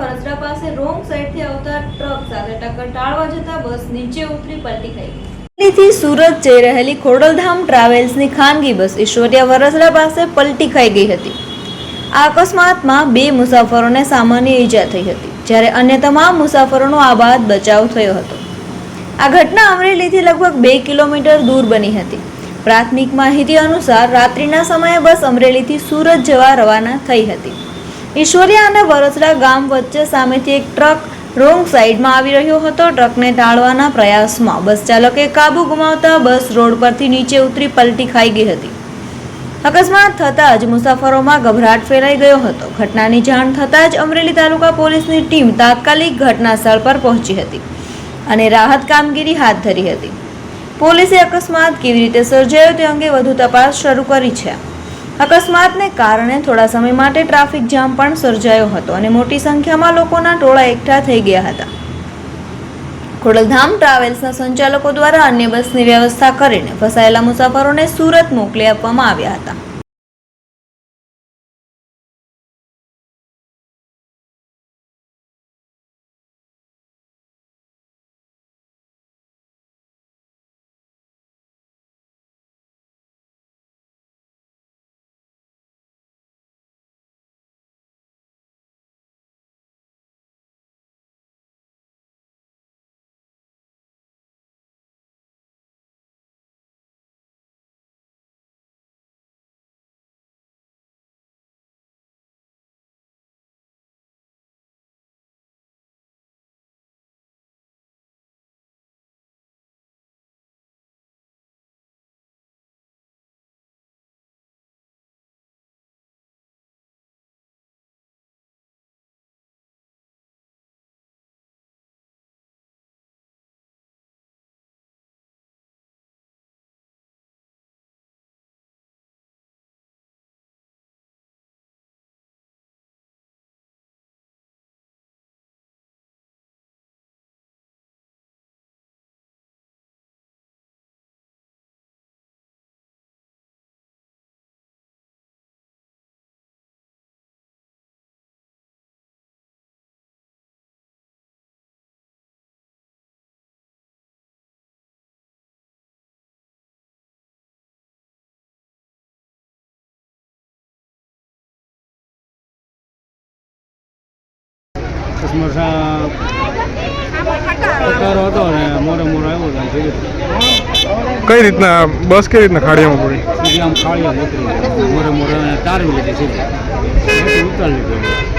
વરસડા પાસે રોંગ સાઈડથી આવતા ટ્રક સાથે ટક્કર ટાળવા જતા બસ નીચે ઉતરી પલટી ખાઈ દિલ્હીથી સુરત જઈ રહેલી ખોડલધામ ટ્રાવેલ્સની ખાનગી બસ ઈશ્વરિયા વરસડા પાસે પલટી ખાઈ ગઈ હતી. આ અકસ્માતમાં બે મુસાફરોને સામાન્ય ઈજા થઈ હતી, જ્યારે અન્ય તમામ મુસાફરોનો આબાદ બચાવ થયો હતો. આ ઘટના અમરેલીથી લગભગ બે કિલોમીટર દૂર બની હતી. પ્રાથમિક માહિતી અનુસાર રાત્રિના સમયે બસ અમરેલીથી સુરત જવા રવાના થઈ હતી. ઈશ્વરિયા અને વરસડા ગામ વચ્ચે સામેથી એક ટ્રક રોંગ સાઈડમાં આવી રહ્યો હતો. ટ્રકને ટાળવાના પ્રયાસમાં બસ ચાલકે કાબુ ગુમાવતા બસ રોડ પરથી નીચે ઉતરી પલટી ખાઈ ગઈ હતી. અકસ્માત થતાં જ મુસાફરોમાં ગભરાટ ફેલાઈ ગયો હતો. ઘટનાની જાણ થતાં જ અમરેલી તાલુકા પોલીસની ટીમ તાત્કાલિક ઘટના સ્થળ પર પહોંચી હતી અને રાહત કામગીરી હાથ ધરી હતી. પોલીસે અકસ્માત કેવી રીતે સર્જાયો તે અંગે વધુ તપાસ શરૂ કરી છે. અકસ્માતને કારણે થોડા સમય માટે ટ્રાફિક જામ પણ સર્જાયો હતો અને મોટી સંખ્યામાં લોકોના ટોળા એકઠા થઈ ગયા હતા. ખોડલધામ ટ્રાવેલ્સના સંચાલકો દ્વારા અન્ય બસની વ્યવસ્થા કરીને ફસાયેલા મુસાફરોને સુરત મોકલી આપવામાં આવ્યા હતા. બસમાં સા હતો ને મોરે મોડો આવ્યો હતો કઈ રીતના બસ કઈ રીતના ખાડીયામાં પડી? આમ ખાળીઓ ઉતરી મોરે મોરે તારવી લીધી સીધી. પછી ઉતારી લીધી.